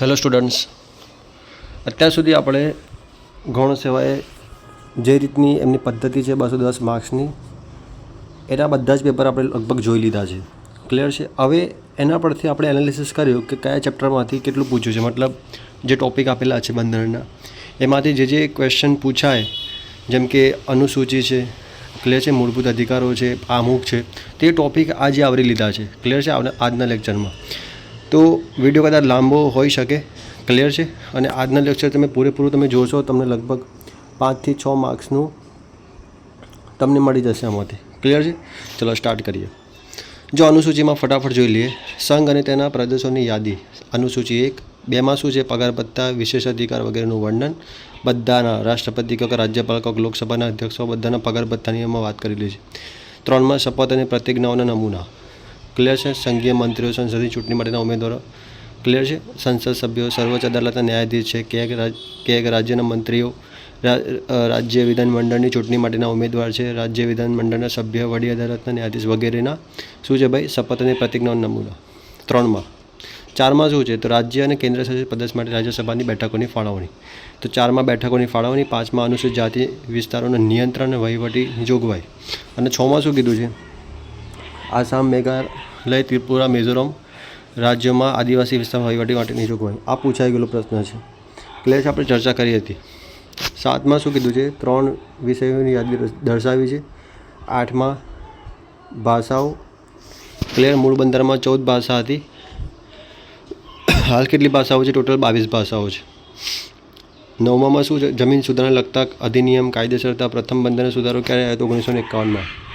Hello students અત્યાર સુધી આપણે ગૌણ સેવાએ જે રીતની એમની પદ્ધતિ છે બસો દસ માર્ક્સની, એના બધા જ પેપર આપણે લગભગ જોઈ લીધા છે. ક્લિયર છે? હવે એના પરથી આપણે એનાલિસિસ કર્યું કે કયા ચેપ્ટરમાંથી કેટલું પૂછ્યું છે. મતલબ જે ટોપિક આપેલા છે બંધારણના, એમાંથી જે જે ક્વેશ્ચન પૂછાય, જેમ કે અનુસૂચિ છે ક્લિયર છે? મૂળભૂત અધિકારો છે, આમુખ છે, તે ટોપિક આજે આવરી લીધા છે. ક્લિયર છે? આજના લેક્ચરમાં તો વીડિયો કદાચ લાંબો હોઈ શકે ક્લિયર છે? અને આજના લેક્ચર તમે પૂરેપૂરું તમે જોશો, તમને લગભગ પાંચથી છ માર્ક્સનું તમને મળી જશે આમાંથી. ક્લિયર છે? ચલો સ્ટાર્ટ કરીએ. જો અનુસૂચિમાં ફટાફટ જોઈ લઈએ. સંઘ અને તેના પ્રદેશોની યાદી. અનુસૂચિ એક, બેમાં શું છે? પગાર ભત્તા વિશેષ અધિકાર વગેરેનું વર્ણન. બધાના રાષ્ટ્રપતિ કે રાજ્યપાલ કે લોકસભાના અધ્યક્ષો બધાના પગાર ભત્તાની એમાં વાત કરેલી છે. ત્રણમાં શપથ અને પ્રતિજ્ઞાઓના નમૂના. ક્લિયર છે? સંઘીય મંત્રીઓ સંસદીય ચૂંટણી માટેના ઉમેદવારો. ક્લિયર છે? સંસદ સભ્યો, સર્વોચ્ચ અદાલતના ન્યાયાધીશ છે. ક્યાંક એક રાજ કે એક રાજ્યના મંત્રીઓ રાજ્ય વિધાનમંડળની ચૂંટણી માટેના ઉમેદવાર છે. રાજ્ય વિધાનમંડળના સભ્ય, વડી અદાલતના ન્યાયાધીશ વગેરેના. શું છે ભાઈ? શપથ અને પ્રતિજ્ઞાનો નમૂના. ત્રણમાં. ચારમાં શું છે? તો રાજ્ય અને કેન્દ્ર શાસિત પ્રદેશ માટે રાજ્યસભાની બેઠકોની ફાળવણી. તો ચારમાં બેઠકોની ફાળવણી, પાંચમાં અનુસૂચિત જાતિ વિસ્તારોના નિયંત્રણ અને વહીવટી જોગવાઈ. અને છમાં શું કીધું છે? આસામ મેઘાલય ત્રિપુરા મિઝોરમ રાજ્યોમાં આદિવાસી વિસ્તારમાં વહીવટી માટેની જોગવાઈ. આ પૂછાઈ ગયેલો પ્રશ્ન છે. ક્લેશ આપણે ચર્ચા કરી હતી. સાતમાં શું કીધું છે? ત્રણ વિષયોની યાદી દર્શાવી છે. આઠમાં ભાષાઓ. ક્લિયર મૂળ બંધારણમાં ચૌદ ભાષા હતી. હાલ કેટલી ભાષાઓ છે? ટોટલ બાવીસ ભાષાઓ છે. નવમામાં શું છે? જમીન સુધારણા લગતા અધિનિયમ કાયદેસરતા પ્રથમ બંધારણ સુધારો ક્યારે આવ્યો? હતો ઓગણીસો એકાવનમાં.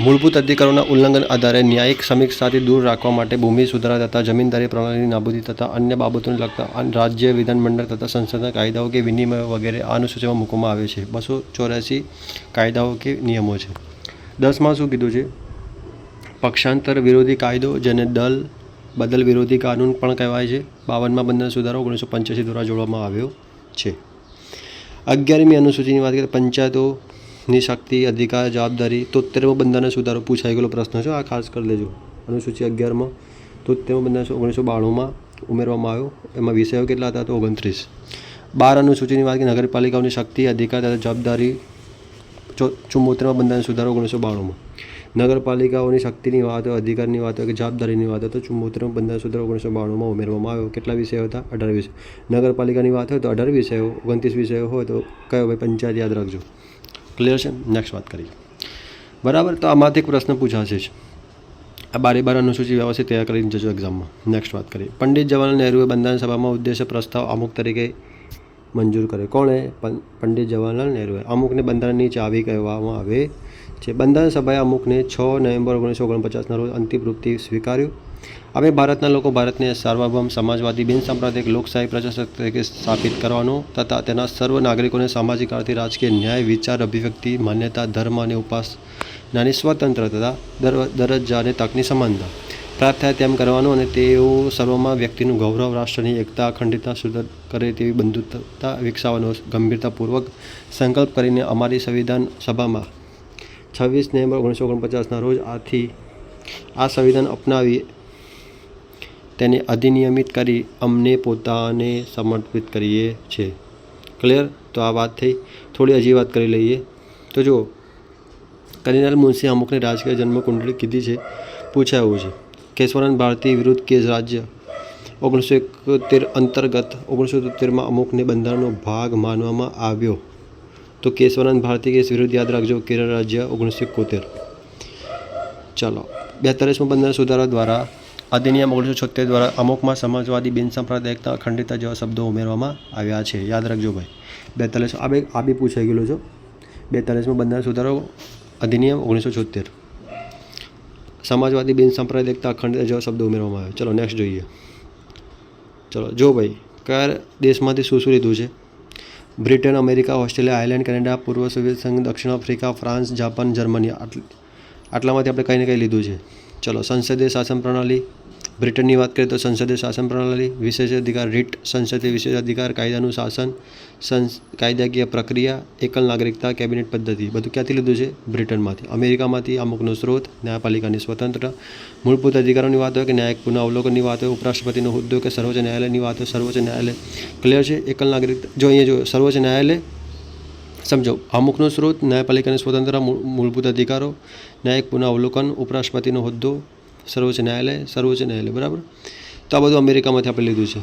મૂળભૂત અધિકારોના ઉલ્લંઘન આધારે ન્યાયિક સમીક્ષાથી દૂર રાખવા માટે ભૂમિ સુધારા તથા જમીનદારી પ્રણાલીની નાબૂદી તથા અન્ય બાબતોને લગતા રાજ્ય વિધાનમંડળ તથા સંસદના કાયદાઓ કે વિનિમયો વગેરે અનુસૂચિમાં મૂકવામાં આવે છે. બસો ચોર્યાસી કાયદાઓ કે નિયમો છે. દસમાં શું કીધું છે? પક્ષાંતર વિરોધી કાયદો જેને દલ બદલ વિરોધી કાનૂન પણ કહેવાય છે. બાવનમાં બંધારણ સુધારો ઓગણીસો પંચ્યાસી દ્વારા જોડવામાં આવ્યો છે. અગિયારમી અનુસૂચિની વાત કરીએ તો પંચાયતોની શક્તિ, અધિકાર, જવાબદારી તોતેરમો બંધારણ સુધારો. પૂછાઈ ગયેલો પ્રશ્ન છે, આ ખાસ કરી લેજો. અનુસૂચિ અગિયારમાં તોતેરમો બંધારણ ઓગણીસો બાણુંમાં ઉમેરવામાં આવ્યો. એમાં વિષયો કેટલા હતા? તો ઓગણત્રીસ. બાર અનુસૂચિની વાત નગરપાલિકાઓની શક્તિ, અધિકાર તથા જવાબદારી ચુમ્મોતેરમાં બંધારણ સુધારો ઓગણીસો બાણુંમાં. નગરપાલિકાઓની શક્તિની વાત હોય અધિકારની વાત હોય કે જવાબદારીની વાત હોય તો ચુમ્મોતેરમાં બંધારણ સુધારો ઓગણીસો બાણુંમાં ઉમેરવામાં આવ્યો. કેટલા વિષયો હતા? અઢાર વિષય. નગરપાલિકાની વાત હોય તો અઢાર વિષયો, ઓગણત્રીસ વિષયો હોય તો કયો? ભાઈ, પંચાયત યાદ રાખજો. ક્લિયર છે? નેક્સ્ટ વાત કરીએ. બરાબર? તો આમાંથી એક પ્રશ્ન પૂછાશે જ. આ બારે બાર અનુસૂચિ વ્યવસ્થિત તૈયાર કરીને જજો એક્ઝામમાં નેક્સ્ટ વાત કરીએ. પંડિત જવાહરલાલ નહેરુએ બંધારણ સભામાં ઉદ્દેશ્ય પ્રસ્તાવ અમુક તરીકે મંજૂર કરે કોણે? પંડિત જવાહરલાલ નહેરુએ. અમુકને બંધારણની ચાવી કહેવામાં આવે છે. બંધારણ સભાએ અમુકને છ નવેમ્બર ઓગણીસો ઓગણપચાસના રોજ અંતિમ રૂપથી સ્વીકાર્યું. અમે ભારતના લોકો ભારતને સાર્વભૌમ સમાજવાદી, બિનસાંપ્રદાયિક લોકશાહી પ્રજાસત્તાક તરીકે સ્થાપિત કરવાનો તથા તેના સર્વ નાગરિકોને સામાજિક, આર્થિક, રાજકીય ન્યાય, વિચાર, અભિવ્યક્તિ, માન્યતા, ધર્મ અને ઉપાસનાની સ્વતંત્ર તથા દરજ્જા અને તકની સમાનતા પ્રાપ્ત થાય તેમ કરવાનું અને તેઓ સર્વમાં વ્યક્તિનું ગૌરવ, રાષ્ટ્રની એકતા, અખંડિતતા સુદૃઢ કરે તેવી બંધુત્તા વિકસાવવાનો ગંભીરતાપૂર્વક સંકલ્પ કરીને અમારી સંવિધાન સભામાં છવ્વીસ નવેમ્બર ઓગણીસો ઓગણપચાસના રોજ આથી આ સંવિધાન અપનાવી તેને અધિનિયમિત કરી અમને પોતાને સમર્પિત કરીએ છીએ ક્લિયર તો આ વાત થઈ. થોડી હજી વાત કરી લઈએ. તો જુઓ કનૈયાલાલ મુનશી અમુકને રાજકીય જન્મકુંડળી કીધી છે, પૂછાયું છે. કેશવાનંદ ભારતી વિરુદ્ધ કેસ રાજ્ય ઓગણીસો એકોતેર અંતર્ગત ઓગણીસો તોતેરમાં અમુકને બંધારણનો ભાગ માનવામાં આવ્યો. તો કેશવાનંદ ભારતી કેસ વિરુદ્ધ યાદ રાખજો, કેરળ રાજ્ય ઓગણીસો એકોતેર. ચાલો બેતાલીસમાં બંધારણ સુધારા દ્વારા અધિનિયમ ઓગણીસો છોતેર દ્વારા અમુકમાં સમાજવાદી બિનસાંપ્રદાયિકતા અખંડિતતા જેવા શબ્દો ઉમેરવામાં આવ્યા છે. યાદ રાખજો ભાઈ. બેતાલીસ, આ બે, આ બી પૂછાઈ ગયેલું છે. બેતાલીસમાં બંધારણ સુધારો અધિનિયમ ઓગણીસો છોતેર સમાજવાદી બિનસાંપ્રદાયિકતા અખંડિતતા જેવા શબ્દો ઉમેરવામાં આવ્યા. ચલો નેક્સ્ટ જોઈએ. ચલો, જો ભાઈ, કયા દેશમાંથી શું શું લીધું છે? Britain, America, Australia, Ireland, Canada, પૂર્વ સોવિયત સંઘ, દક્ષિણ આફ્રિકા, ફ્રાન્સ, જાપાન, જર્મની, આટલ- આટલામાંથી આપણે કંઈ ને કંઈ લીધું છે? ચલો સંસદીય શાસન પ્રણાલી. બ્રિટનની વાત કરીએ તો સંસદીય શાસન પ્રણાલી, વિશેષ અધિકાર રીટ, સંસદીય વિશેષાધિકાર કાયદાનું શાસન, સંસ, કાયદાકીય પ્રક્રિયા, એકલ નાગરિકતા, કેબિનેટ પદ્ધતિ. બધું ક્યાંથી લીધું છે? બ્રિટનમાંથી. અમેરિકામાંથી અમુકનો સ્ત્રોત, ન્યાયપાલિકાની સ્વતંત્ર મૂળભૂત અધિકારોની વાત હોય કે ન્યાયિક પુનઃ અવલોકનની વાત હોય, ઉપરાષ્ટ્રપતિનો હોદ્દો કે સર્વોચ્ચ ન્યાયાલયની વાત હોય, સર્વોચ્ચ ન્યાયાલય. ક્લિયર છે? એકલ નાગરિકતા જો અહીંયા જો સર્વોચ્ચ ન્યાયાલય સમજો, અમુકનો સ્ત્રોત ન્યાયપાલિકાની સ્વતંત્ર મૂળ- મૂળભૂત અધિકારો, ન્યાયિક પુનઃ અવલોકન ઉપરાષ્ટ્રપતિનો હોદ્દો, સર્વોચ્ચ ન્યાયાલય સર્વોચ્ચ ન્યાયાલય, બરાબર? તો આ બધું અમેરિકામાંથી આપણે લીધું છે.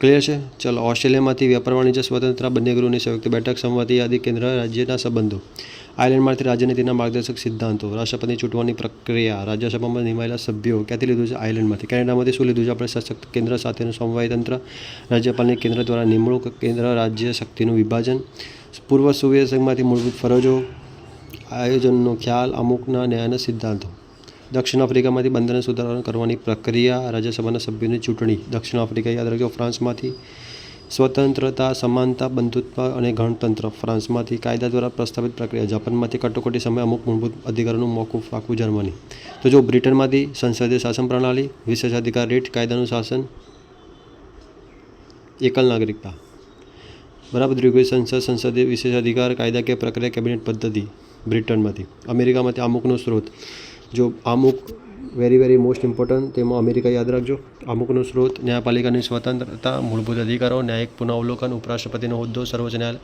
ક્લિયર છે? ચલો, ઓસ્ટ્રેલિયામાંથી વેપાર વાણિજ્ય સ્વતંત્ર બંને ગૃહની સંયુક્ત બેઠક સંમતિ યાદી કેન્દ્ર, રાજ્યના સંબંધો. આયર્લેન્ડમાંથી રાજનીતિના માર્ગદર્શક સિદ્ધાંતો, રાષ્ટ્રપતિ ચૂંટવાની પ્રક્રિયા, રાજ્યસભામાં નિમાયેલા સભ્યો ક્યાંથી લીધું છે? આયર્લેન્ડમાંથી. કેનેડામાંથી શું લીધું છે? આપણે સશક્ત કેન્દ્ર સાથેનું સમવાય તંત્ર, રાજ્યપાલની કેન્દ્ર દ્વારા નિમણૂક કેન્દ્ર, રાજ્ય શક્તિનું વિભાજન, પૂર્વ સોવિયત સંઘમાંથી મૂળભૂત ફરજો, આયોજનનો ખ્યાલ, અમુકના ન્યાયના સિદ્ધાંતો. દક્ષિણ આફ્રિકામાંથી બંધારણ સુધારણા કરવાની પ્રક્રિયા, રાજ્યસભાના સભ્યોની ચૂંટણી. દક્ષિણ આફ્રિકા યાદ રાખજો ફ્રાન્સમાંથી સ્વતંત્રતા, સમાનતા, બંધુત્વ અને ગણતંત્ર ફ્રાન્સમાંથી કાયદા દ્વારા પ્રસ્તાવિત પ્રક્રિયા. જાપાનમાંથી કટોકટી સમયે અમુક મૂળભૂત અધિકારોનું મોકૂફ રાખવું જર્મની. તો જો બ્રિટનમાંથી સંસદીય શાસન પ્રણાલી, વિશેષાધિકાર રીટ, કાયદાનું શાસન, એકલ નાગરિકતા. બરાબર દ્વિગુય સંસદ, સંસદીય વિશેષાધિકાર કાયદાકીય પ્રક્રિયા કેબિનેટ પદ્ધતિ બ્રિટનમાંથી. અમેરિકામાંથી અમુકનો સ્ત્રોત જો અમુક વેરી વેરી મોસ્ટ ઇમ્પોર્ટન્ટ તેમાં અમેરિકા યાદ રાખજો. અમુકનો સ્ત્રોત, ન્યાયપાલિકાની સ્વતંત્રતા, મૂળભૂત અધિકારો, ન્યાયિક પુનઃઅવલોકન ઉપરાષ્ટ્રપતિનો હોદ્દો સર્વોચ્ચ ન્યાયાલય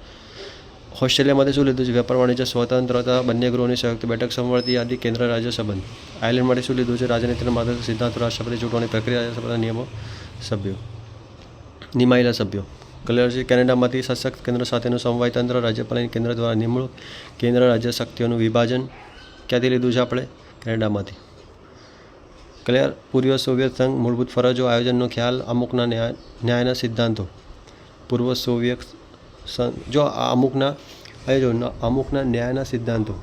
ઓસ્ટ્રેલિયામાંથી શું લીધું છે? વેપાર, વાણિજ્ય, સ્વતંત્રતા, બંને ગૃહોની સંયુક્ત બેઠક સંવર્તી યાદી કેન્દ્ર, રાજ્ય સંબંધ. આયર્લેન્ડ માટે શું લીધું છે? રાજનીતિના માર્ગદર્શક સિદ્ધાંતો, રાષ્ટ્રપતિ ચૂંટવાની પ્રક્રિયા, રાજ્યસભાના નિયમો, સભ્યો. નિમાયેલા સભ્યો. કલર છે, કેનેડામાંથી સશક્ત કેન્દ્ર સાથેનું સમવાય તંત્ર રાજ્યપાલની કેન્દ્ર દ્વારા નિમણૂક, કેન્દ્ર, રાજ્ય શક્તિઓનું વિભાજન. ક્યાંથી લીધું છે આપણે? કેનેડામાંથી. ક્લિયર પૂર્વ સોવિયત સંઘ મૂળભૂત ફરજો આયોજનનો ખ્યાલ, અમુકના ન્યાય, ન્યાયના સિદ્ધાંતો. પૂર્વ સોવિયત સંઘ, જો અમુકના આયોજન અમુકના ન્યાયના સિદ્ધાંતો,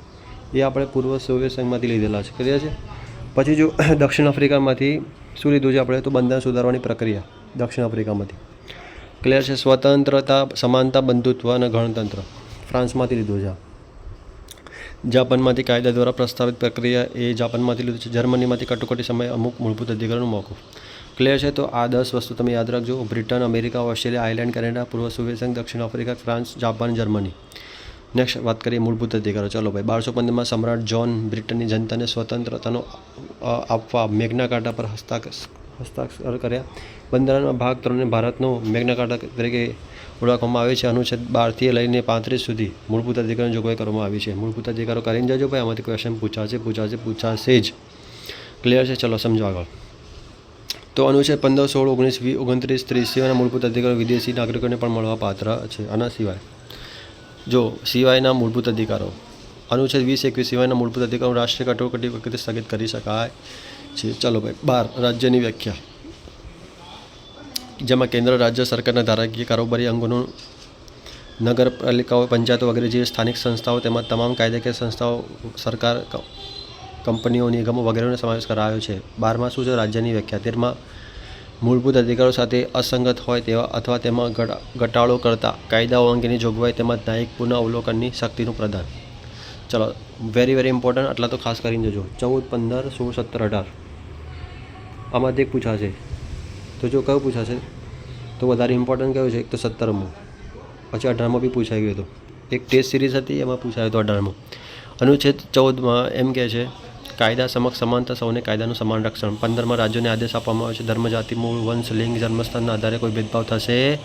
એ આપણે પૂર્વ સોવિયત સંઘમાંથી લીધેલા છે. ક્લિયર છે? પછી જો દક્ષિણ આફ્રિકામાંથી શું લીધું છે આપણે, તો બંધારણ સુધારવાની પ્રક્રિયા દક્ષિણ આફ્રિકામાંથી. ક્લિયર છે? સ્વતંત્રતા, સમાનતા, બંધુત્વ અને ગણતંત્ર. ફ્રાન્સમાંથી લીધું છે. જાપાનમાંથી કાયદા દ્વારા પ્રસ્તાવિત પ્રક્રિયા એ જાપાનમાંથી લીધું છે. જર્મનીમાંથી કટોકટી સમયે અમુક મૂળભૂત અધિકારોનું મોકૂફ ક્લિયર છે તો આ દસ વસ્તુ તમે યાદ રાખજો. Britain, America, Australia, Ireland, Canada, પૂર્વ સોવિયત દક્ષિણ Africa, France, Japan, Germany. Next વાત કરીએ મૂળભૂત અધિકારો. ચાલો ભાઈ, બારસો પંદરમાં સમ્રાટ જોન બ્રિટનની જનતાને સ્વતંત્રતાનો આપવા કાર્ટા પર હસ્તાક્ષ, હસ્તાક્ષર કર્યા. બંધારણમાં ભાગ ત્રણને ભારતનો કાર્ટા તરીકે ઓળખવામાં આવે છે, અનુચ્છેદ બારથી લઈને પાંત્રીસ સુધી મૂળભૂત અધિકારોની જોગવાઈ કરવામાં આવી છે. મૂળભૂત અધિકારો કરીને જજો ભાઈ, આમાંથી ક્વેશ્ચન પૂછાશે પૂછાશે પૂછાશે જ. ક્લિયર છે? ચલો, સમજો આગળ. તો અનુચ્છેદ પંદર, સોળ, ઓગણીસ, વી, ઓગણત્રીસ, ત્રીસ સિવાયના મૂળભૂત અધિકારો વિદેશી નાગરિકોને પણ મળવા પાત્ર છે. આના સિવાય. જો સિવાયના મૂળભૂત અધિકારો અનુચ્છેદ વીસ, એકવીસ સિવાયના મૂળભૂત અધિકારો રાષ્ટ્રીય કટોકટી વખતે સ્થગિત કરી શકાય છે. ચાલો ભાઈ, બાર રાજ્યની વ્યાખ્યા. જેમાં કેન્દ્ર, રાજ્ય સરકારના ધારાકીય કારોબારી અંગોનું નગરપાલિકાઓ, પંચાયતો વગેરે જેવી સ્થાનિક સંસ્થાઓ તેમજ તમામ કાયદાકીય સંસ્થાઓ, સરકાર કંપનીઓ નિગમો વગેરેનો સમાવેશ કરાયો છે. બારમાં શું છે રાજ્યની વ્યાખ્યા. તેરમાં મૂળભૂત અધિકારો સાથે અસંગત હોય તેવા અથવા તેમાં ઘટાડો કરતા કાયદાઓ અંગેની જોગવાઈ તેમજ ન્યાયિક પુનઃ અવલોકનની શક્તિનું પ્રદાન. ચલો વેરી વેરી ઇમ્પોર્ટન્ટ આટલા તો ખાસ કરીને જજો. ચૌદ, પંદર, સોળ, સત્તર, અઢાર. આમાંથી એક પૂછાશે. તો જો કયું પૂછાશે? તો વધારે ઇમ્પોર્ટન્ટ કયું છે? એક તો સત્તરમું. પછી અઢારમાં બી પૂછાઈ ગયું હતું. એક ટેસ્ટ સિરીઝ હતી, એમાં પૂછાયું હતું અઢારમાં. અનુચ્છેદ ચૌદમાં એમ કહે છે, કાયદા સમક્ષ સમાનતા સૌને કાયદાનું સમાન રક્ષણ. પંદરમાં રાજ્યોને આદેશ આપવામાં આવે છે. ધર્મ જાતિ મૂળ, વંશ, લિંગ, જન્મસ્થાનના આધારે કોઈ ભેદભાવ થશે.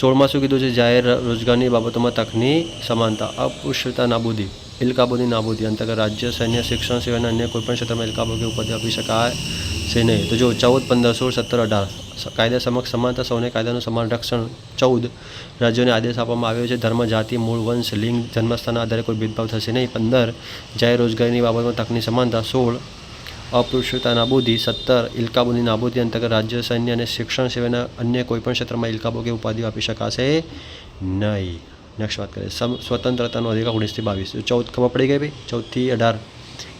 સોળમાં શું કીધું છે? જાહેર રોજગારની બાબતોમાં તકની સમાનતા અપુષ્યતા નાબૂદી, ઇલકાબોની નાબૂદી, અંતર્ગત રાજ્ય, સૈન્ય, શિક્ષણ સિવાયના અન્ય કોઈપણ ક્ષેત્રમાં ઇલકાબો કે ઉપાધિ આપી શકાય છે નહીં. તો જો ચૌદ, પંદર, સોળ, સત્તર, અઢાર કાયદા સમક્ષ સમાનતા સૌને કાયદાનું સમાન રક્ષણ. ચૌદ, રાજ્યોને આદેશ આપવામાં આવ્યો છે, ધર્મ, જાતિ, મૂળ, વંશ, લિંગ જન્મસ્થાનના આધારે કોઈ ભેદભાવ થશે નહીં. પંદર, જાહેર રોજગારીની બાબતમાં તકની સમાનતા. સોળ અપૃષ્યતા નાબૂદી સત્તર, ઇલકાબોની નાબૂદી અંતર્ગત રાજ્ય સૈન્ય અને શિક્ષણ સિવાયના અન્ય કોઈપણ ક્ષેત્રમાં ઇલકાબો કે ઉપાધિઓ આપી શકાશે નહીં. નેક્સ્ટ વાત કરીએ. સ્વતંત્રતાનો અધિકાર ઓગણીસથી બાવીસ. ચૌદ ખબર પડી ગઈ ભાઈ? ચૌદથી અઢાર.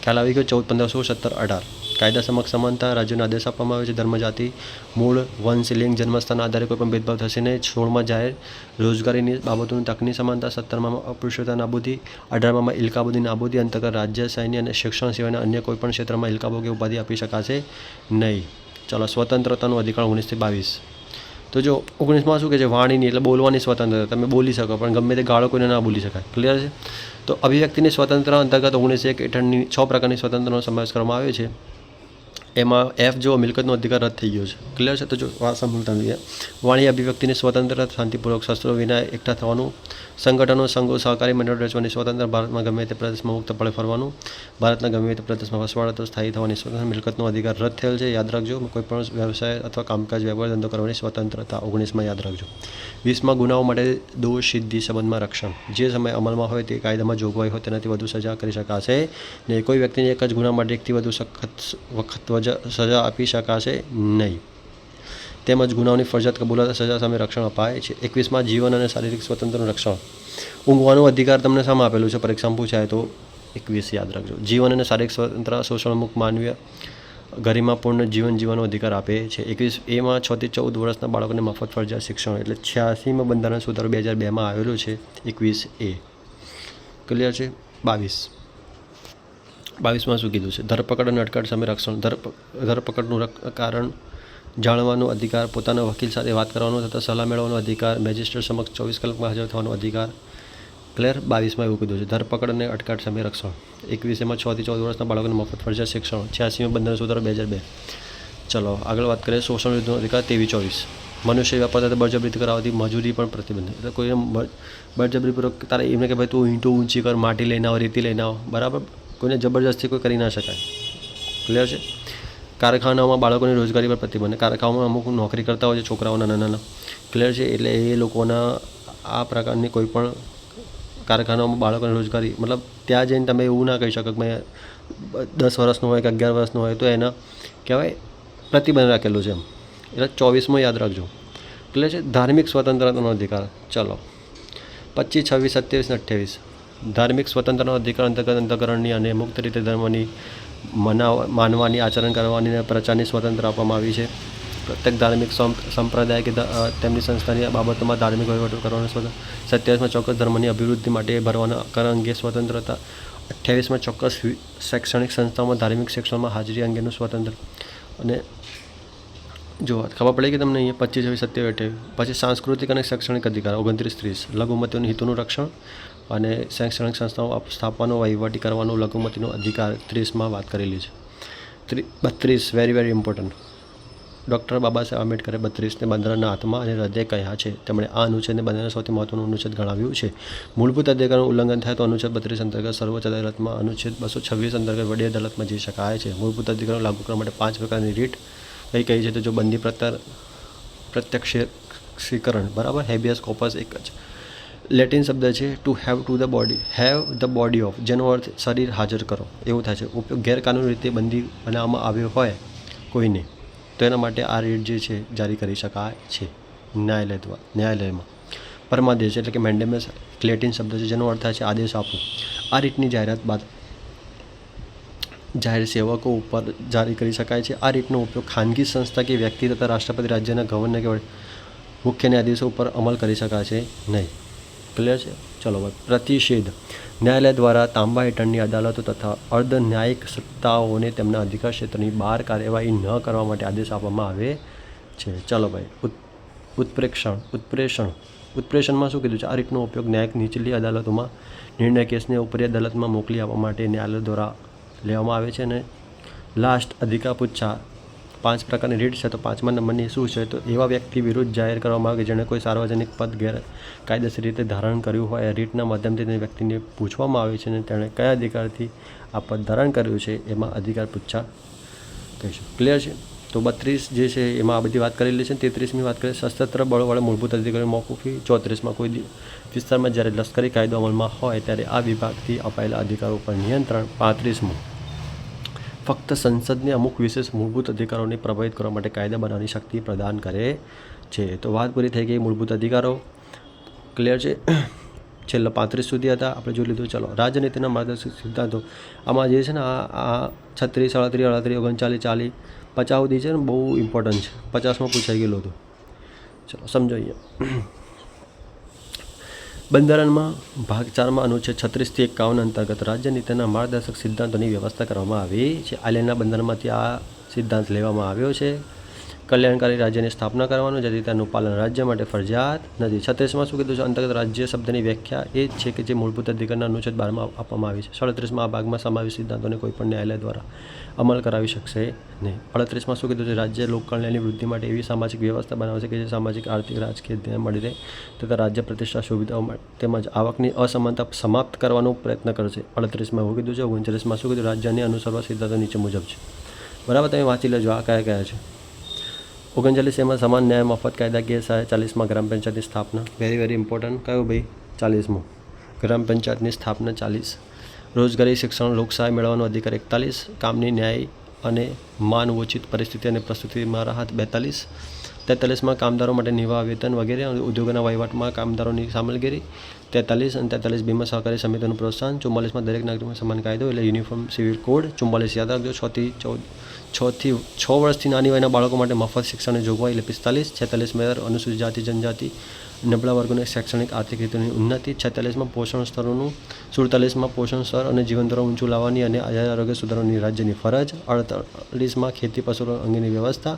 ખ્યાલ આવી ગયો? ચૌદ, પંદર, સોળ, સત્તર, અઢાર. કાયદા સમક્ષ સમાનતા રાજ્યોને આદેશ આપવામાં આવે છે. ધર્મ જાતિ મૂળ, વંશ, લિંગ, જન્મસ્થાન આધારે કોઈ પણ ભેદભાવ થશે નહીં. સોળમાં જાહેર રોજગારીની બાબતોની તકની સમાનતા સત્તરમાં અપૃશ્યતા નાબૂદી અઢારમાં ઇલકાબોદી નાબૂદી, અંતર્ગત રાજ્ય, સૈન્ય અને શિક્ષણ સિવાયના અન્ય કોઈપણ ક્ષેત્રમાં ઇલકાબો કે ઉપાધિ આપી શકાશે નહીં. ચાલો, સ્વતંત્રતાનો અધિકાર ઓગણીસથી બાવીસ. તો જો ઓગણીસમાં શું કે છે? વાણીની એટલે બોલવાની સ્વતંત્રતા. તમે બોલી શકો, પણ ગમે તે ગાળો કોઈને ના બોલી શકાય. ક્લિયર છે? તો અભિવ્યક્તિની સ્વતંત્રતા અંતર્ગત ઓગણીસ એક હેઠળની છ પ્રકારની સ્વતંત્રનો સમાવેશ કરવામાં આવ્યો છે. એમાં એફ જો મિલકતનો અધિકાર રદ થઈ ગયો છે. ક્લિયર છે? તો જો સાંભળતા જોઈએ વાણી અભિવ્યક્તિની સ્વતંત્રતા શાંતિપૂર્વક, શસ્ત્રો વિના એકઠા થવાનું સંગઠનો, સંઘો, સહકારી મંડળ રચવાની સ્વતંત્ર ભારતમાં ગમે તે પ્રદેશમાં મુક્તપણે ફરવાનું, ભારતના ગમે તે પ્રદેશમાં વસવાટ સ્થાયી થવાની સ્વતંત્ર મિલકતનો અધિકાર રદ થયેલ છે, યાદ રાખજો. કોઈપણ વ્યવસાય અથવા કામકાજ વ્યવહાર ધંધો કરવાની સ્વતંત્રતા ઓગણીસમાં યાદ રાખજો. વીસમાં, ગુનાઓ માટે દોષ સિદ્ધિ સંબંધમાં રક્ષણ. જે સમય અમલમાં હોય તે કાયદામાં જોગવાઈ હોય તેનાથી વધુ સજા કરી શકાશે ને કોઈ વ્યક્તિને એક જ ગુના માટે એકથી વધુ સખત, વખત સજા આપી શકાશે નહીં. તેમજ ગુનાઓની ફરજિયાત કબૂલાત સજા સામે રક્ષણ અપાય છે. એકવીસમાં જીવન અને શારીરિક સ્વતંત્રનું રક્ષણ. ઊંઘવાનો અધિકાર તમને સામે આપેલું છે. પરીક્ષામાં પૂછાય તો એકવીસ યાદ રાખજો. જીવન અને શારીરિક સ્વતંત્ર શોષણમુક્ત માનવીય ગરિમાપૂર્ણ જીવન જીવવાનો અધિકાર આપે છે. એકવીસ એમાં છ થી ચૌદ વર્ષના બાળકોને મફત ફરજિયાત શિક્ષણ એટલે છ્યાસીમાં બંધારણ સુધારો બે હજાર બેમાં આવેલું છે. એકવીસ એ. ક્લિયર છે? બાવીસ. બાવીસમાં શું કીધું છે? ધરપકડ અને અટકાયત સામે રક્ષણ. ધરપ, ધરપકડનું કારણ જાણવાનો અધિકાર, પોતાના વકીલ સાથે વાત કરવાનો તથા સલાહ મેળવવાનો અધિકાર, મેજિસ્ટ્રેટ સમક્ષ ચોવીસ કલાકમાં હાજર થવાનો અધિકાર. ક્લેર, બાવીસમાં એવું કીધું છે ધરપકડ અને અટકાટ સામે રક્ષણ. એકવીસમાં છ થી ચૌદ વર્ષના બાળકોને મફત ફરજિયાત શિક્ષણ. છ્યાસીમાં બંધારણ સુધારો બે હજાર બે. ચલો, આગળ વાત કરીએ શોષણ વિરુદ્ધનો અધિકાર, તેવી ચોવીસ. મનુષ્ય વ્યાપાર સાથે બળજબરીથી કરાવતી મજૂરી પણ પ્રતિબંધ એટલે કોઈને બળ- બળજબરીપૂર્વક તારે એમને કે ભાઈ તું ઈંટો ઊંચી કર, માટી લઈને આવ, રેતી લઈને આવ. બરાબર? કોઈને જબરજસ્તી કોઈ કરી ના શકાય. ક્લિયર છે? કારખાનાઓમાં બાળકોની રોજગારી પર પ્રતિબંધ. કારખાનાઓમાં અમુક નોકરી કરતા હોય છે, છોકરાઓ નાના નાના ક્લિયર છે, એટલે એ લોકોના આ પ્રકારની કોઈ પણ કારખાનાઓમાં બાળકોની રોજગારી, મતલબ ત્યાં જઈને તમે એવું ના કહી શકો કે મેં દસ વર્ષનો હોય કે અગિયાર વર્ષનો હોય, તો એના કહેવાય પ્રતિબંધ રાખેલું છે એમ. એટલે ચોવીસમાં યાદ રાખજો. એટલે છે ધાર્મિક સ્વતંત્રતાનો અધિકાર. ચલો. પચીસ, છવ્વીસ, સત્યાવીસ અઠ્યાવીસ. ધાર્મિક સ્વતંત્રતાનો અધિકાર અંતર્ગત અંતકરણની અને મુક્ત રીતે ધર્મની મનાવ, માનવાની, આચરણ કરવાની અને પ્રચારની સ્વતંત્ર આપવામાં આવી છે. પ્રત્યેક ધાર્મિક સંપ્રદાય કે તેમની સંસ્થાની બાબતોમાં ધાર્મિક વહીવટો કરવાનો સ્વતંત્ર સત્યાવીસમાં ચોક્કસ ધર્મની અભિવૃદ્ધિ માટે ભરવાના કર અંગે સ્વતંત્રતા. અઠ્યાવીસમાં ચોક્કસ શૈક્ષણિક સંસ્થાઓમાં ધાર્મિક શિક્ષણમાં હાજરી અંગેનું સ્વતંત્ર. અને જો ખબર પડી કે તમને અહીંયા પચીસ છવ્વીસ સત્યાવીસ અઠ્યાવીસ પછી સાંસ્કૃતિક અને શૈક્ષણિક અધિકાર, ઓગણત્રીસ ત્રીસ. લઘુમતીઓના હિતોનું રક્ષણ. અને શૈક્ષણિક સંસ્થાઓ સ્થાપવાનો, વહીવટી કરવાનો, લઘુમતીનો અધિકાર ત્રીસમાં વાત કરેલી છે. ત્રી, બત્રીસ very very important doctor Baba Saheb આંબેડકરે બત્રીસને બંધારણના આત્મા અને હૃદય કહ્યા છે. તેમણે આ અનુચ્છેદને બંધારણ સૌથી મહત્વનું અનુચ્છેદ ગણાવ્યું છે. મૂળભૂત અધિકારનું ઉલ્લંઘન થાય તો અનુચ્છેદ બત્રીસ અંતર્ગત સર્વોચ્ચ અદાલતમાં અનુચ્છેદ બસો છવ્વીસ અંતર્ગત વડી અદાલતમાં જઈ શકાય છે. મૂળભૂત અધિકારો લાગુ કરવા માટે પાંચ પ્રકારની રીટ કઈ કઈ છે તો જો બંદી પ્રત્યાર પ્રત્યક્ષીકરણ, બરાબર? હેબિયસ, કોપસ એક જ. લેટિન શબ્દ છે to have to the body have the body of જેનો અર્થ શરીર હાજર કરો. એવું થાય છે. ઉપયોગ ગેરકાનૂની રીતે બંદી બનાવવામાં આવ્યો હોય કોઈને, તો એના માટે આ રીટ જે છે, જારી કરી શકાય છે. ન્યાયાલય દ્વારા ન્યાયાલયમાં. પરમાદેશ એટલે કે મેન્ડેમસ લેટિન શબ્દ છે, જેનો અર્થ થાય છે, આદેશ આપવું આ રીતની જાહેરાત બાદ જાહેર સેવકો ઉપર જારી કરી શકાય છે. આ રીતનો ઉપયોગ ખાનગી સંસ્થા કે વ્યક્તિ તથા રાષ્ટ્રપતિ, રાજ્યના ગવર્નર કે મુખ્ય ન્યાયાધીશો ઉપર અમલ કરી શકાય છે નહીં. ક્લિયર છે. ચલો પ્રતિષેધ. ન્યાયાલય દ્વારા તાંબા હેઠળની અદાલતો તથા અર્ધ ન્યાયિક સત્તાઓને તેમના અધિકાર ક્ષેત્રની બહાર કાર્યવાહી ન કરવા માટે આદેશ આપવામાં આવે છે. ચલો ભાઈ, ઉત- ઉત્પ્રેક્ષણ, ઉત્પ્રેષણ. ઉત્પ્રેષણમાં શું કીધું છે? આ રીતનો ઉપયોગ ન્યાયિક નીચલી અદાલતોમાં નિર્ણય કેસને ઉપરી અદાલતમાં મોકલી આપવા માટે ન્યાયાલય દ્વારા લેવામાં આવે છે અને લાસ્ટ અધિકાર પુચ્છા પાંચ પ્રકારની રીટ છે, તો પાંચમા નંબરની શું છે, તો એવા વ્યક્તિ વિરુદ્ધ જાહેર કરવામાં આવે જેણે કોઈ સાર્વજનિક પદ ગેર કાયદેસર રીતે ધારણ કર્યું હોય રીટના માધ્યમથી તે વ્યક્તિને પૂછવામાં આવે છે અને તેણે કયા અધિકારથી આ પદ ધારણ કર્યું છે, એમાં અધિકાર પૂછા કહીશું ક્લિયર છે? તો બત્રીસ જે છે, એમાં આ બધી વાત કરેલી છે તેત્રીસમી વાત કરીએ, સશસ્ત્ર બળવાળા મૂળભૂત અધિકારી મોકૂફી ચોત્રીસમાં કોઈ વિસ્તારમાં જ્યારે લશ્કરી કાયદો અમલમાં હોય, ત્યારે આ વિભાગથી અપાયેલા અધિકારો પર નિયંત્રણ, પાંત્રીસમું. ફક્ત સંસદને અમુક વિશેષ મૂળભૂત અધિકારોને પ્રભાવિત કરવા માટે કાયદા બનાવવાની શક્તિ પ્રદાન કરે છે. તો વાત પૂરી થઈ ગઈ મૂળભૂત અધિકારો. ક્લિયર છે? છેલ્લા પાંત્રીસ સુધી હતા. આપણે જોઈ લીધું. ચલો, રાજનીતિના માર્ગદર્શક સિદ્ધાંતો. આમાં જે છે ને, આ આ છત્રીસ સાડત્રીસ અડત્રીસ, ઓગણચાલીસ, ચાલીસ, પચાસ સુધી છે ને, બહુ ઇમ્પોર્ટન્ટ છે. પચાસમાં પૂછાઈ ગયેલું હતું. ચલો, સમજો અહીંયા. બંધારણમાં ભાગ ચારમાં અનુચ્છેદ છત્રીસથી એકાવન અંતર્ગત રાજ્યની તેના માર્ગદર્શક સિદ્ધાંતોની વ્યવસ્થા કરવામાં આવી છે. આલેના બંધારણમાંથી આ સિદ્ધાંત લેવામાં આવ્યો છે. કલ્યાણકારી રાજ્યની સ્થાપના કરવાનું, જેથી તેનું પાલન રાજ્ય માટે ફરજિયાત નથી. છત્રીસમાં શું કીધું છે? અંતર્ગત રાજ્ય શબ્દની વ્યાખ્યા એ જ છે કે જે મૂળભૂત અધિકારના અનુચ્છેદ બારમાં આપવામાં આવી છે. સડત્રીસમાં આ ભાગમાં સમાવેશ સિદ્ધાંતોને કોઈપણ ન્યાયાલય દ્વારા અમલ કરાવી શકશે નહીં. અડત્રીસમાં શું કીધું છે? રાજ્ય લોકકલ્યાણની વૃદ્ધિ માટે એવી સામાજિક વ્યવસ્થા બનાવશે કે જે સામાજિક, આર્થિક, રાજકીય ધ્યાન મળી રહે તથા રાજ્ય પ્રતિષ્ઠા સુવિધાઓ તેમજ આવકની અસમાનતા સમાપ્ત કરવાનો પ્રયત્ન કરશે. અડત્રીસમાં એવું કીધું છે? ઓગણચાલીસમાં શું કીધું? રાજ્યને અનુસરવા સિદ્ધાંતો નીચે મુજબ છે. બરાબર, તમે વાંચી લેજો. આ કયા કયા છે? ઓગણચાલીસ એમાં સમાન ન્યાય મફત કાયદાકીય ચાલીસમાં ગ્રામ પંચાયતની સ્થાપના? વેરી વેરી ઇમ્પોર્ટન્ટ કયું ભાઈ? ચાલીસમું. ગ્રામ પંચાયતની સ્થાપના ચાલીસ. રોજગારી, શિક્ષણ, લોકસહાય મેળવવાનો અધિકાર એકતાલીસ. કામની ન્યાય અને માન ઉચિત પરિસ્થિતિ અને પ્રસ્તુતિમાં રાહત બેતાલીસ. તેતાલીસમાં કામદારો માટે નિવાહ વેતન વગેરે ઉદ્યોગોના વહીવટમાં કામદારોની સામેલગીરી તેતાલીસ અને તેતાલીસ બીમાં સહકારી સમિતિનું પ્રોત્સાહન, ચુમ્માલીસમાં દરેક નાગરિકમાં સમાન કાયદો એટલે યુનિફોર્મ સિવિલ કોડ, ચુમ્માલીસ યાદ રાખજો છથી ચૌદ છથી છ વર્ષથી નાની વયના બાળકો માટે મફત શિક્ષણની જોગવાઈ એટલે પિસ્તાલીસ, છેતાલીસ મેયર, અનુસૂચિત જાતિ, જનજાતિ, નબળા વર્ગોને શૈક્ષણિક આર્થિક રીતની ઉન્નતિ, છેતાલીસમાં પોષણ સ્તરોનું, સુડતાલીસમાં પોષણ સ્તર અને જીવનધોરણ ઊંચું લાવવાની અને આરોગ્ય સુધારવાની રાજ્યની ફરજ, અડતાલીસમાં ખેતી પશુ અંગેની વ્યવસ્થા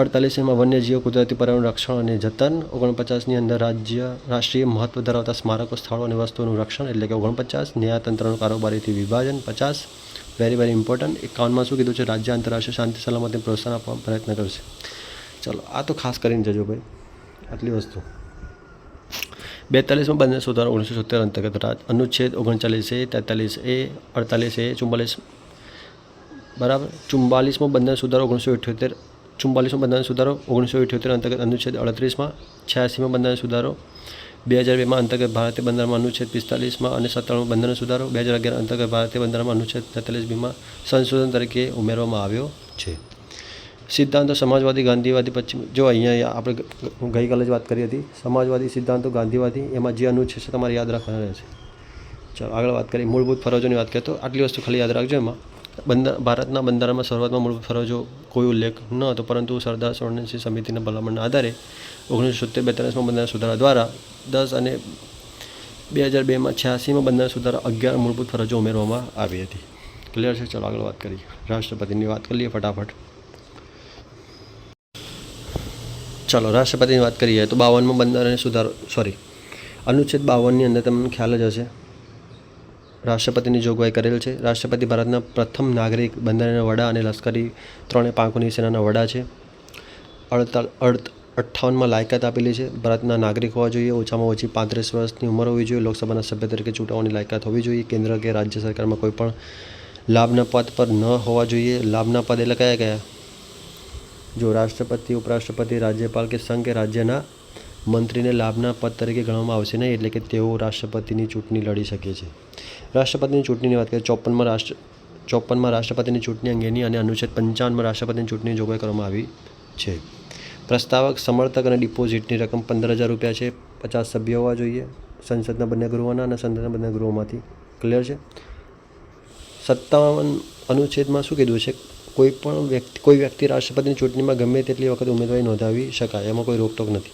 અડતાલીસમાં વન્યજીવ કુદરતી પર્યાવરણ રક્ષણ અને જતન, ઓગણપચાસની અંદર રાજ્ય, રાષ્ટ્રીય મહત્વ ધરાવતા સ્મારકો, સ્થળો અને વસ્તુઓનું રક્ષણ એટલે કે ઓગણપચાસ, ન્યાયતંત્રનું કારોબારીથી વિભાજન, પચાસ વેરી વેરી ઇમ્પોર્ટન્ટ એકાવનમાં શું કીધું છે? રાજ્ય, આંતરરાષ્ટ્રીય શાંતિ, સલામતીને પ્રોત્સાહન આપવા પ્રયત્ન કરશે. ચલો, આ તો ખાસ કરીને જજો ભાઈ, આટલી વસ્તુ. બેતાલીસમાં બંને સુધારો ઓગણીસો સિત્તેર અંતર્ગત અનુચ્છેદ ઓગણચાલીસ એ તેતાલીસ એ અડતાલીસ એ ચુમ્માલીસ બરાબર? ચુમ્બાલીસમાં બંધન સુધારો ઓગણીસો અઠ્યોતેર ચુમ્બાલીસમાં બંધારણ સુધારો, ઓગણીસો ઇઠ્યોતેર અંતર્ગત અનુચ્છેદ અડત્રીસમાં, છ્યાસીમાં બંધારણ સુધારો બે હજાર બેમાં અંતર્ગત ભારતીય બંધારણમાં અનુચ્છેદ પિસ્તાલીસમાં અને સત્તાણું બંધારણ સુધારો બે હજાર અગિયાર અંતર્ગત ભારતીય બંધારણમાં અનુચ્છેદ તેતાલીસ બીમાં સંશોધન તરીકે ઉમેરવામાં આવ્યો છે. સિદ્ધાંતો સમાજવાદી, ગાંધીવાદી, પશ્ચિમ જો અહીંયા આપણે ગઈકાલે જ વાત કરી હતી. સમાજવાદી, સિદ્ધાંતો, ગાંધીવાદી, એમાં જે અનુચ્છેદ છે તમારે યાદ રાખવાના રહેશે. ચાલો, આગળ વાત કરીએ. મૂળભૂત ફરજોની વાત કરીએ તો આટલી વસ્તુ ખાલી યાદ રાખજો એમાં. બંધા ભારતના બંધારણમાં શરૂઆતમાં મૂળભૂત ફરજો કોઈ ઉલ્લેખ ન હતો, પરંતુ સરદાર સોરણસિંહ સમિતિના ભલામણના આધારે ઓગણીસો સિત્તેર બેતાલીસમાં બંધારણ સુધારા દ્વારા દસ અને બે હજાર બેમાં છ્યાસીમાં બંધારણ સુધારા અગિયાર મૂળભૂત ફરજો ઉમેરવામાં આવી હતી. ક્લિયર છે? ચાલો આગળ વાત કરીએ. રાષ્ટ્રપતિની વાત કરીએ ફટાફટ. ચાલો, રાષ્ટ્રપતિની વાત કરીએ તો બાવનમાં બંધારણ સુધારો સોરી અનુચ્છેદ બાવનની અંદર તમને ખ્યાલ જ હશે. રાષ્ટ્રપતિની જોગવાઈ કરેલ છે. રાષ્ટ્રપતિ ભારતના પ્રથમ નાગરિક બંધારણના વડા અને લશ્કરી ત્રણેય પાંખોની સેનાના વડા છે. અડતાળ અડત, અઠ્ઠાવનમાં લાયકાત આપેલી છે. ભારતના નાગરિક હોવા જોઈએ. ઓછામાં ઓછી પાંત્રીસ વર્ષની ઉંમર હોવી જોઈએ. લોકસભાના સભ્ય તરીકે ચૂંટવાની લાયકાત હોવી જોઈએ. કેન્દ્ર કે રાજ્ય સરકારમાં કોઈ પણ લાભના પદ પર ન હોવા જોઈએ. લાભના પદ એટલે કયા કયા જો રાષ્ટ્રપતિ, ઉપરાષ્ટ્રપતિ, રાજ્યપાલ કે સંઘ કે રાજ્યના મંત્રીને લાભના પદ તરીકે ગણવામાં આવશે નહીં એટલે કે તેઓ રાષ્ટ્રપતિની ચૂંટણી લડી શકે છે. રાષ્ટ્રપતિની ચૂંટણીની વાત કરીએ ચોપનમાં રાષ્ટ્ર ચોપનમાં રાષ્ટ્રપતિની ચૂંટણી અંગેની અને અનુચ્છેદ પંચાવનમાં રાષ્ટ્રપતિની ચૂંટણી જોગવાઈ કરવામાં આવી છે. પ્રસ્તાવક, સમર્થક અને ડિપોઝિટની રકમ પંદર હજાર રૂપિયા છે. પચાસ સભ્યો હોવા જોઈએ. સંસદના બંને ગૃહોના અને સંસદના બંને ગૃહોમાંથી. ક્લિયર છે? સત્તાવન અનુચ્છેદમાં શું કીધું છે? કોઈ પણ વ્યક્તિ, કોઈ વ્યક્તિ રાષ્ટ્રપતિની ચૂંટણીમાં ગમે તેટલી વખત ઉમેદવારી નોંધાવી શકાય, એમાં કોઈ રોકટોક નથી.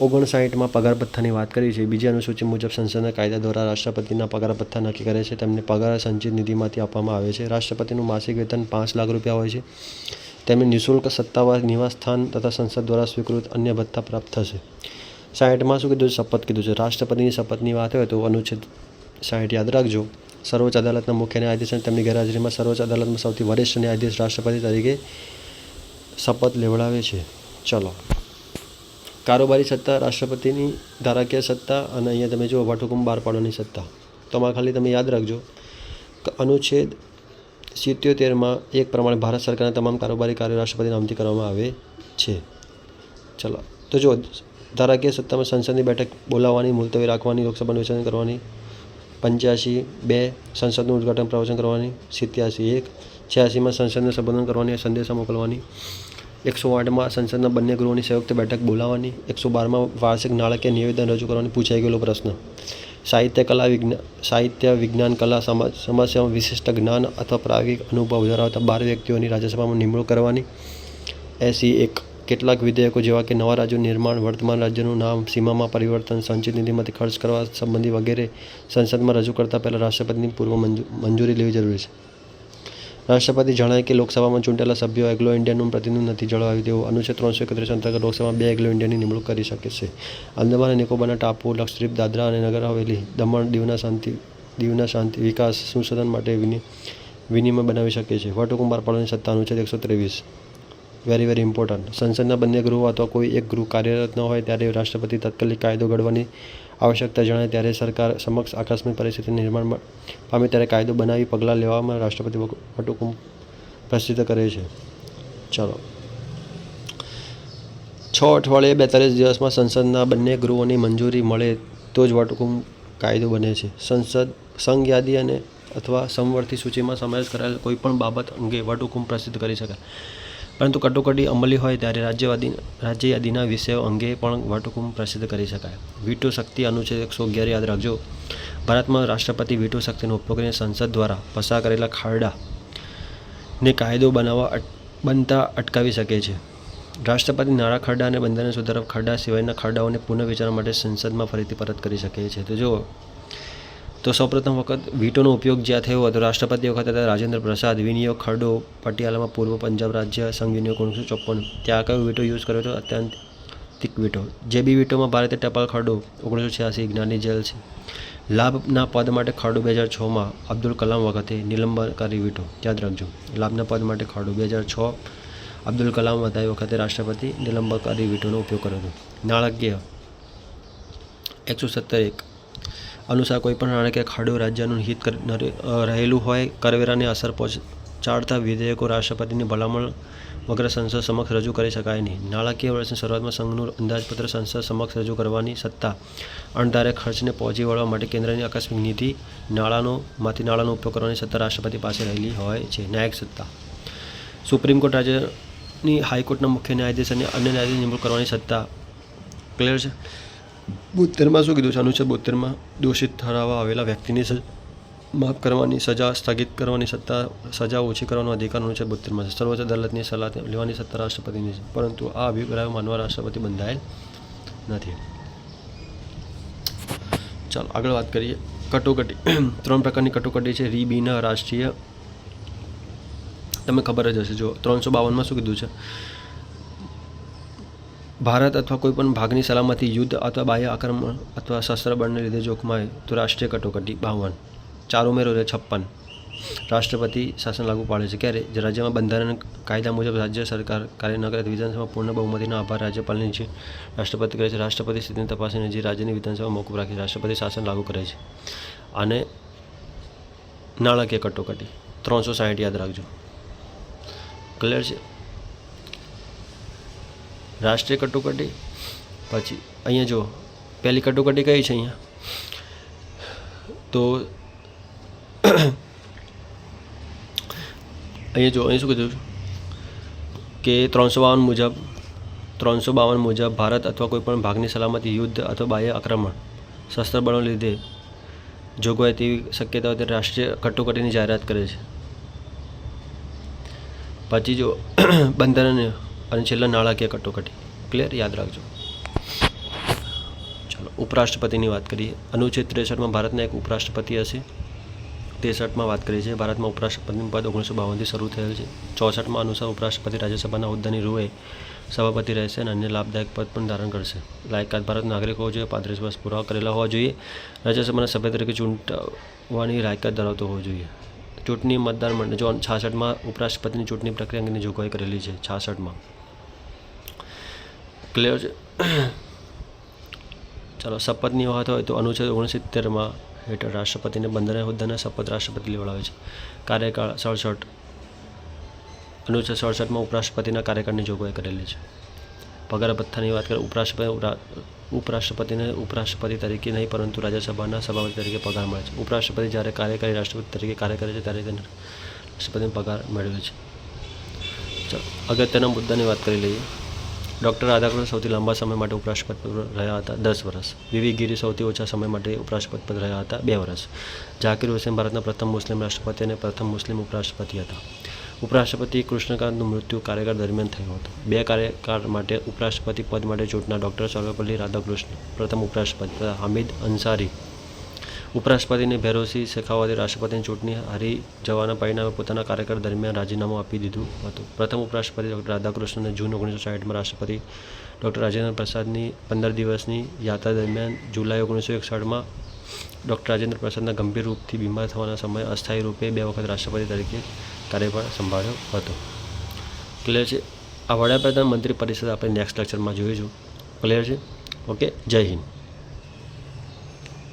ઓગણસાઠમાં પગાર ભથ્થાની વાત કરી છે બીજી અનુસૂચિ મુજબ સંસદના કાયદા દ્વારા રાષ્ટ્રપતિના પગારપથ્થા નક્કી કરે છે. તેમને પગાર સંચિત નિધિમાંથી આપવામાં આવે છે. રાષ્ટ્રપતિનું માસિક વેતન પાંચ લાખ રૂપિયા હોય છે. તેમને નિઃશુલ્ક સત્તાવાર નિવાસસ્થાન તથા સંસદ દ્વારા સ્વીકૃત અન્ય ભથ્થા પ્રાપ્ત થશે. સાઠમાં શું કીધું છે? શપથ કીધું છે. રાષ્ટ્રપતિની શપથની વાત હોય તો અનુચ્છેદ સાઠ યાદ રાખજો. સર્વોચ્ચ અદાલતના મુખ્ય ન્યાયાધીશ અને તેમની ગેરહાજરીમાં સર્વોચ્ચ અદાલતમાં સૌથી વરિષ્ઠ ન્યાયાધીશ રાષ્ટ્રપતિ તરીકે શપથ લેવડાવે છે. ચલો. કારોબારી સત્તા, રાષ્ટ્રપતિની ધારાકીય સત્તા અને અહીંયા તમે જુઓ વટહુકમ બહાર પાડવાની સત્તા. તો આમાં ખાલી તમે યાદ રાખજો અનુચ્છેદ સિત્યોતેરમાં એક પ્રમાણે ભારત સરકારના તમામ કારોબારી કાર્યો રાષ્ટ્રપતિ નામથી કરવામાં આવે છે. ચલો, તો જો ધારાકીય સત્તામાં સંસદની બેઠક બોલાવવાની, મુલતવી રાખવાની લોકસભાનું વિસર્જન કરવાની, પંચ્યાસી બે સંસદનું ઉદ્ઘાટન પ્રવચન કરવાની, સિત્યાસી એક, છ્યાસીમાં સંસદને સંબોધન કરવાની, સંદેશા મોકલવાની એકસો આઠમાં સંસદના બંને ગૃહોની સંયુક્ત બેઠક બોલાવવાની, એકસો બારમાં વાર્ષિક નાણાકીય નિવેદન રજૂ કરવાની પૂછાઈ ગયેલો પ્રશ્ન. સાહિત્ય કલા વિજ્ઞાન સાહિત્ય વિજ્ઞાન કલા સમાજ સમસ્યામાં વિશિષ્ટ જ્ઞાન અથવા પ્રાયોગિક અનુભવ ધરાવતા બાર વ્યક્તિઓની રાજ્યસભામાં નિમણૂક કરવાની. એસી એક, કેટલાક વિધેયકો જેવા કે નવા રાજ્યો નિર્માણ, વર્તમાન રાજ્યનું નામ, સીમામાં પરિવર્તન, સંચિત નિધિમાંથી ખર્ચ કરવા સંબંધી વગેરે સંસદમાં રજૂ કરતા પહેલાં રાષ્ટ્રપતિની પૂર્વ મંજૂ, મંજૂરી લેવી જરૂરી છે. રાષ્ટ્રપતિ જણાય કે લોકસભામાં ચૂંટાયેલા સભ્યો એગ્લો ઇન્ડિયાનું પ્રતિનિધિત્વ નથી જળવાયું તેવું અનુચ્છેદ ત્રણસો એકત્રીસ અંતર્ગત લોકસભામાં બે એગ્લો ઇન્ડિયાની નિમણૂક કરી શકે છે. અંદમાન અને નિકોબારના ટાપુ, લક્ષદ્વીપ, દાદરા અને નગર હવેલી દમણ દીવના શાંતિ દીવના શાંતિ, વિકાસ, સંશોધન માટે વિનિમય બનાવી શકે છે. વટહુકમ બહાર પાડવાની સત્તા અનુચ્છેદ એકસો ત્રેવીસ. વેરી વેરી ઇમ્પોર્ટન્ટ સંસદના બંને ગૃહ અથવા કોઈ એક ગૃહ કાર્યરત ન હોય ત્યારે રાષ્ટ્રપતિ તાત્કાલિક કાયદો ઘડવાની આવશ્યકતા જણાય ત્યારે સરકાર સમક્ષ આકસ્મિક પરિસ્થિતિ નિર્માણ પામે ત્યારે કાયદો બનાવી પગલાં લેવામાં રાષ્ટ્રપતિ વટહુકમ પ્રસિદ્ધ કરે છે. ચાલો. છ અઠવાડિયે બેતાલીસ દિવસમાં સંસદના બંને ગૃહોની મંજૂરી મળે તો જ વટહુકમ કાયદો બને છે. સંસદ સંઘ યાદી અને અથવા સમવર્તી સૂચિમાં સમાવેશ કરાયેલ કોઈપણ બાબત અંગે વટહુકમ પ્રસિદ્ધ કરી શકાય. પરંતુ કટોકટી અમલી હોય ત્યારે રાજ્યવાદી રાજ્યયાદીના વિષયો અંગે પણ વટહુકમ પ્રસિદ્ધ કરી શકાય. વીટો શક્તિ અનુચ્છેદ એકસો અગિયાર યાદ રાખજો. ભારતમાં રાષ્ટ્રપતિ વીટો શક્તિનો ઉપયોગ કરીને સંસદ દ્વારા પસાર કરેલા ખરડા કાયદો બનાવવા બનતા અટકાવી શકે છે. રાષ્ટ્રપતિ નાણાં ખરડા અને બંધારણ સુધારક ખરડા સિવાયના ખરડાઓને પુનઃવિચારણા માટે સંસદમાં ફરીથી પરત કરી શકે છે. તો જો તો સૌપ્રથમ વખત વીટોનો ઉપયોગ જ્યાં થયો હતો રાષ્ટ્રપતિ વખતે હતા રાજેન્દ્ર પ્રસાદ વિનિયોગ ખરડો પટિયાલામાં પૂર્વ પંજાબ રાજ્ય સંઘ વિનિયોગ ઓગણીસો ચોપન ત્યાં કયો વીટો યુઝ કર્યો હતો? અત્યંતિક વીટો. જે બી વીટોમાં ભારતીય ટપાલ ખરડો ઓગણીસો છ્યાસી, જ્ઞાની જેલ છે. લાભના પદ માટે ખરડો બે હજાર છમાં અબ્દુલ કલામ વખતે નિલંબનકારી વીટો. યાદ રાખજો. લાભના પદ માટે ખરડો બે હજાર છ, અબ્દુલ કલામ વધારી વખતે રાષ્ટ્રપતિ નિલંબનકારી વીટોનો ઉપયોગ કર્યો હતો. નાણાકીય એકસો સત્તર એક. અનુસાર કોઈપણ નાણાકીય ખાડું રાજ્યનું હિત રહેલું હોય, કરવેરાને અસર પહોંચાડતા વિધેયકો રાષ્ટ્રપતિની ભલામણ વગર સંસદ સમક્ષ રજૂ કરી શકાય નહીં. નાણાકીય વર્ષની શરૂઆતમાં સંઘનું અંદાજપત્ર સંસદ સમક્ષ રજૂ કરવાની સત્તા અણધારે ખર્ચને પહોંચી વળવા માટે કેન્દ્રની આકસ્મિક નીતિ, નાણાંનો માંથી નાણાંનો ઉપયોગ કરવાની સત્તા રાષ્ટ્રપતિ પાસે રહેલી હોય છે. ન્યાયિક સત્તા. સુપ્રીમ કોર્ટ રાજ્યની હાઈકોર્ટના મુખ્ય ન્યાયાધીશ અને અન્ય ન્યાયાધીશ નિમણૂક કરવાની સત્તા. ક્લિયર છે બોતેરમાં શું કીધું? છે અનુચ્છેદ બોતેરમાં દોષિત ઠરાવવા આવેલા વ્યક્તિની માફ કરવાની સજા સ્થગિત કરવાની સત્તા, સજા ઓછી કરવાનો અધિકાર અનુચ્છેદ બોતેરમાં છે સર્વોચ્ચ અદાલતની સલાહ લેવાની સત્તા રાષ્ટ્રપતિની છે, પરંતુ આ અભિપ્રાયો માનવા રાષ્ટ્રપતિ બંધાયેલ નથી. ચાલો, આગળ વાત કરીએ. કટોકટી. ત્રણ પ્રકારની કટોકટી છે. રીબીના રાષ્ટ્રીય. તમે ખબર જ હશે. જો, ત્રણસો બાવનમાં શું કીધું છે? ભારત અથવા કોઈપણ ભાગની સલામતી, યુદ્ધ અથવા બાહ્ય આક્રમણ અથવા શસ્ત્રબળને લીધે જોખમાય, તો રાષ્ટ્રીય કટોકટી બાવન ચાર ઉમેરો રહે, છપ્પન. રાષ્ટ્રપતિ શાસન લાગુ પાડે છે. ક્યારે? જે રાજ્યમાં બંધારણ કાયદા મુજબ રાજ્ય સરકાર કાર્ય ન કરે વિધાનસભા પૂર્ણ બહુમતીના આભાર રાજ્યપાલની છે. રાષ્ટ્રપતિ કરે છે, રાષ્ટ્રપતિ સ્થિતિની તપાસીને જે રાજ્યની વિધાનસભા મોકૂફ રાખે રાષ્ટ્રપતિ શાસન લાગુ કરે છે. અને નાણાકીય કટોકટી. ત્રણસો સાહીઠ યાદ રાખજો. ક્લિયર છે? રાષ્ટ્રીય કટોકટી. પછી અહીંયા જો, પહેલી કટોકટી કઈ છે અહીંયા? તો અહીંયા જો અહીં શું કીધું કે ત્રણસો બાવન મુજબ, ત્રણસો બાવન મુજબ ભારત અથવા કોઈપણ ભાગની સલામતી યુદ્ધ અથવા બાહ્ય આક્રમણ શસ્ત્ર બળોને લીધે જોગવાય તેવી શક્યતા હોય તે રાષ્ટ્રીય કટોકટીની જાહેરાત કરે છે. પછી જો બંધારણીય અને છેલ્લા નાણાકીય કટોકટી. ક્લિયર યાદ રાખજો. ચાલો, ઉપરાષ્ટ્રપતિની વાત કરીએ. અનુચ્છેદ ત્રેસઠમાં ભારતના એક ઉપરાષ્ટ્રપતિ હશે. ત્રેસઠમાં વાત કરીએ છીએ. ભારતમાં ઉપરાષ્ટ્રપતિનું પદ ઓગણીસો બાવનથી શરૂ થયેલ છે. ચોસઠમાં અનુસાર ઉપરાષ્ટ્રપતિ રાજ્યસભાના હોદ્દાની રૂએ સભાપતિ રહેશે અને અન્ય લાભદાયક પદ પણ ધારણ કરશે. લાયકાત ભારત નાગરિક હોવો જોઈએ. પાંત્રીસ વર્ષ પૂરા કરેલા હોવા જોઈએ. રાજ્યસભાના સભ્ય તરીકે ચૂંટવાની લાયકાત ધરાવતો હોવો જોઈએ. ચૂંટણી મતદાર મંડળ, જો છાસઠમાં ઉપરાષ્ટ્રપતિની ચૂંટણી પ્રક્રિયા અંગેની જોગવાઈ કરેલી છે. છાસઠમાં. ક્લિયર છે. ચાલો, શપથની વાત હોય તો અનુચ્છેદ ઓગણસિત્તેરમાં હેઠળ રાષ્ટ્રપતિને બંધારણ હોદ્દાના શપથ રાષ્ટ્રપતિ લેવડાવે છે. કાર્યકાળ સડસઠ. અનુચ્છેદ સડસઠમાં ઉપરાષ્ટ્રપતિના કાર્યકાળની જોગવાઈ કરેલી છે. પગાર ભથ્થાની વાત કરીએ, ઉપરાષ્ટ્રપતિ ઉપરાષ્ટ્રપતિને ઉપરાષ્ટ્રપતિ તરીકે નહીં, પરંતુ રાજ્યસભાના સભાપતિ તરીકે પગાર મળે છે. ઉપરાષ્ટ્રપતિ જ્યારે કાર્યકારી રાષ્ટ્રપતિ તરીકે કાર્ય કરે છે, ત્યારે તેને રાષ્ટ્રપતિને પગાર મેળવે છે. ચાલો, અગત્યના મુદ્દાની વાત કરી લઈએ. ડૉક્ટર રાધાકૃષ્ણ સૌથી લાંબા સમય માટે ઉપરાષ્ટ્રપતિ રહ્યા હતા, દસ વર્ષ. વિવી ગીરી સૌથી ઓછા સમય માટે ઉપરાષ્ટ્રપતિ રહ્યા હતા, બે વર્ષ. ઝાકીર હુસેન ભારતના પ્રથમ મુસ્લિમ રાષ્ટ્રપતિ અને પ્રથમ મુસ્લિમ ઉપરાષ્ટ્રપતિ હતા. ઉપરાષ્ટ્રપતિ કૃષ્ણકાંતનું મૃત્યુ કાર્યકાળ દરમિયાન થયું હતું. બે કાર્યકાળ માટે ઉપરાષ્ટ્રપતિ પદ માટે ચૂંટના ડૉક્ટર સર્વપલ્લી રાધાકૃષ્ણ, પ્રથમ ઉપરાષ્ટ્રપતિ તથા હામિદ અંસારી. ઉપરાષ્ટ્રપતિને ભેરોસી શેખાવતે રાષ્ટ્રપતિની ચૂંટણી હારી જવાના પરિણામે પોતાના કાર્યકાળ દરમિયાન રાજીનામું આપી દીધું હતું. પ્રથમ ઉપરાષ્ટ્રપતિ ડૉક્ટર રાધાકૃષ્ણને જૂન ઓગણીસો સાઠમાં રાષ્ટ્રપતિ ડૉક્ટર રાજેન્દ્ર પ્રસાદની પંદર દિવસની યાત્રા દરમિયાન જુલાઈ ઓગણીસો એકસઠમાં ડૉક્ટર રાજેન્દ્ર પ્રસાદના ગંભીર રૂપથી બીમાર થવાના સમયે અસ્થાયી રૂપે બે વખત રાષ્ટ્રપતિ તરીકે કાર્યભાર સંભાળ્યો હતો. ક્લિયર છે? આ વડાપ્રધાન મંત્રી પરિષદ આપણે નેક્સ્ટ લેક્ચરમાં જોઈશું. ક્લિયર છે? ઓકે જય હિન્દ.